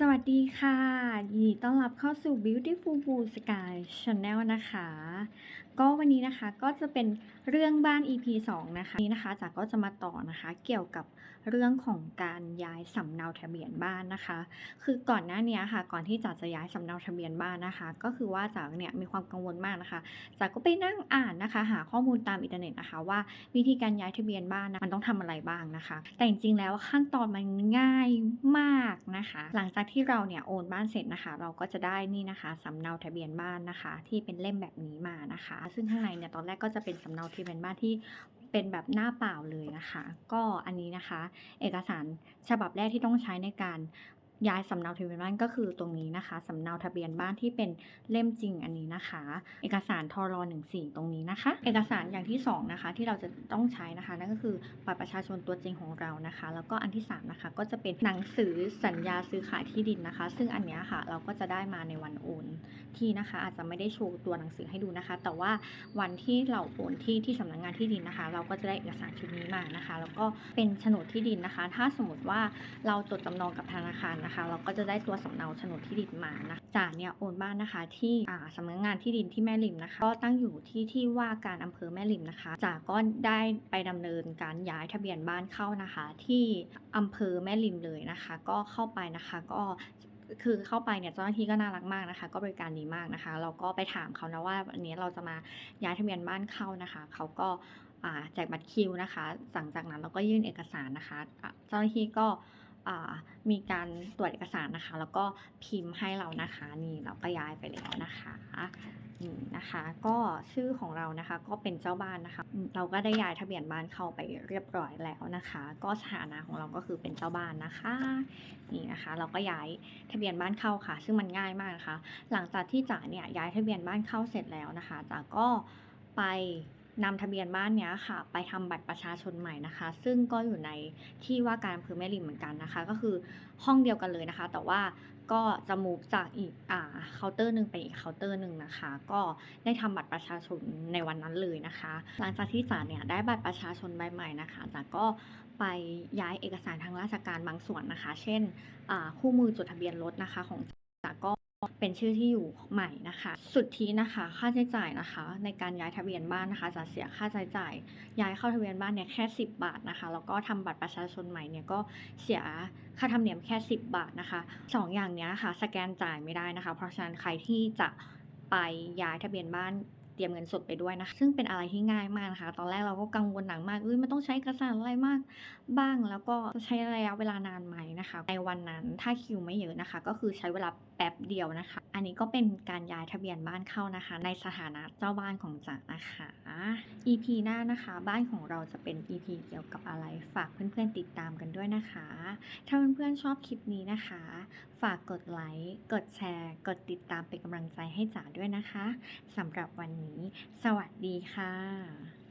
สวัสดีค่ะ ยินดีต้อนรับเข้าสู่ Beautiful Blue Sky Channel นะคะ ก็วันนี้นะคะก็จะเป็นเรื่องบ้าน EP 2 นะคะนี้นะคะจากก็จะมาต่อนะคะเกี่ยวกับเรื่องของการย้ายสำเนาทะเบียนบ้านนะคะ คือก่อนหน้านี้ค่ะ ก่อนที่จ๋าจะย้ายสำเนาทะเบียนบ้านนะคะ ก็คือว่าจ๋าเนี่ยมีความกังวลมากนะคะจ๋ากก็ไปนั่งอ่านนะคะ หาข้อมูลตามอินเทอร์เน็ตนะคะ ว่าวิธีการย้ายทะเบียนบ้านนะมันต้องทำอะไรบ้างนะคะ แต่จริงๆแล้วขั้นตอนมันง่ายมากนะคะ หลังจากที่เราเนี่ยโอนบ้านเสร็จนะคะ เราก็จะได้นี่นะคะสำเนาทะเบียนบ้านนะคะ ที่เป็นเล่มแบบนี้มานะคะซึ่งข้างในเนี่ยตอนแรกก็จะเป็นสำเนาทะเบียนบ้านที่เป็นแบบหน้าเปล่าเลยนะคะ ก็อันนี้นะคะ เอกสารฉบับแรกที่ต้องใช้ในการ ย้ายสำเนาทะเบียนบ้านก็คือตรงนี้นะคะสำเนาทะเบียนบ้านที่เป็นเล่มจริงอันนี้นะคะ เอกสารทร14ตรงนี้นะคะ เอกสารอย่างที่สองนะคะที่เราจะต้องใช้นะคะนั่นก็คือบัตรประชาชนตัวจริงของเรานะคะ แล้วก็อันที่สามนะคะก็จะเป็นหนังสือสัญญาซื้อขายที่ดินนะคะ ซึ่งอันนี้ค่ะเราก็จะได้มาในวันโอนที่นะคะ อาจจะไม่ได้โชว์ตัวหนังสือให้ดูนะคะ แต่ว่าวันที่เราโอนที่ที่สำนักงานที่ดินนะคะ เราก็จะได้เอกสารชุดนี้มานะคะ แล้วก็เป็นโฉนดที่ดินนะคะ ถ้าสมมติว่าเราจดจำนองกับธนาคารนะคะ เราก็จะได้ตัวสำเนาโฉนดที่ดินมานะจ่าเนี่ยโอนบ้านนะคะ ที่สำนักงานที่ดินที่แม่ริมนะคะ ก็ตั้งอยู่ที่ที่ว่าการอำเภอแม่ริมนะคะจ่าก็ได้ไปดำเนินการย้ายทะเบียนบ้านเข้านะคะ ที่อำเภอแม่ริมเลยนะคะ ก็เข้าไปนะคะก็คือเข้าไปเนี่ยเจ้าหน้าที่ก็น่ารักมากนะคะ ก็บริการดีมากนะคะ เราก็ไปถามเขานะว่าวันนี้เราจะมาย้ายทะเบียนบ้านเข้านะคะ เขาก็แจกบัตรคิวนะคะหลังจากนั้นเราก็ยื่นเอกสารนะคะ เจ้าหน้าที่ก็ มีการตรวจเอกสารนะคะ แล้วก็พิมพ์ให้เรานะคะนี่เราก็ย้ายไปแล้วนะคะนี่นะคะก็ชื่อของเรานะคะก็เป็นเจ้าบ้านนะคะ เราก็ได้ย้ายทะเบียนบ้านเข้าไปเรียบร้อยแล้วนะคะ ก็สถานะของเราก็คือเป็นเจ้าบ้านนะคะนี่นะคะ เราก็ย้ายทะเบียนบ้านเข้าค่ะ ซึ่งมันง่ายมากนะคะ หลังจากที่จ๋าเนี่ยย้ายทะเบียนบ้านเข้าเสร็จแล้วนะคะจ๋าก็ไป นำทะเบียนบ้านเนี้ยค่ะ ไปทำบัตรประชาชนใหม่นะคะ ซึ่งก็อยู่ในที่ว่าการอำเภอแม่ริมเหมือนกันนะคะ ก็คือห้องเดียวกันเลยนะคะ แต่ว่าก็จะมูฟจากอีกอ่าเคาน์เตอร์หนึ่งไปอีกเคาน์เตอร์หนึ่งนะคะ ก็ได้ทำบัตรประชาชนในวันนั้นเลยนะคะ หลังจากที่จ๋าเนี่ยได้บัตรประชาชนใบใหม่นะคะจ๋าก็ไปย้ายเอกสารทางราชการบางส่วนนะคะ เช่นอ่าคู่มือจดทะเบียนรถนะคะของจ๋าก็ เป็นชื่อที่อยู่ใหม่นะคะ สุดที่นะคะ ค่าใช้จ่ายนะคะ ในการย้ายทะเบียนบ้านนะคะ จะเสียค่าใช้จ่าย ย้ายเข้าทะเบียนบ้านเนี่ยแค่ 10 บาทนะคะ แล้วก็ทำบัตรประชาชนใหม่เนี่ยก็เสียค่าธรรมเนียมแค่ 10 บาทนะคะสองอย่างเนี้ยค่ะ สแกนจ่ายไม่ได้นะคะ เพราะฉะนั้นใครที่จะไปย้ายทะเบียนบ้าน เตรียมเงินสดไปด้วยนะคะซึ่งเป็นอะไรที่ง่ายมากนะคะ ตอนแรกเราก็กังวลหนักมากเอ้ยมันต้องใช้เอกสารอะไรมากบ้าง แล้วก็ใช้ระยะเวลานานไหมนะคะ ในวันนั้นถ้าคิวไม่เยอะนะคะ ก็คือใช้เวลาแป๊บเดียวนะคะ อันนี้ก็เป็นการย้ายทะเบียนบ้านเข้านะคะ ในสถานะเจ้าบ้านของจ๋านะคะ EP หน้านะคะ บ้านของเราจะเป็น EP เกี่ยวกับอะไร ฝากเพื่อนๆติดตามกันด้วยนะคะ ถ้าเพื่อนๆชอบคลิปนี้นะคะ ฝากกดไลค์ กดแชร์ กดติดตามเป็นกำลังใจให้จ๋าด้วยนะคะสำหรับวันนี้ สวัสดีค่ะ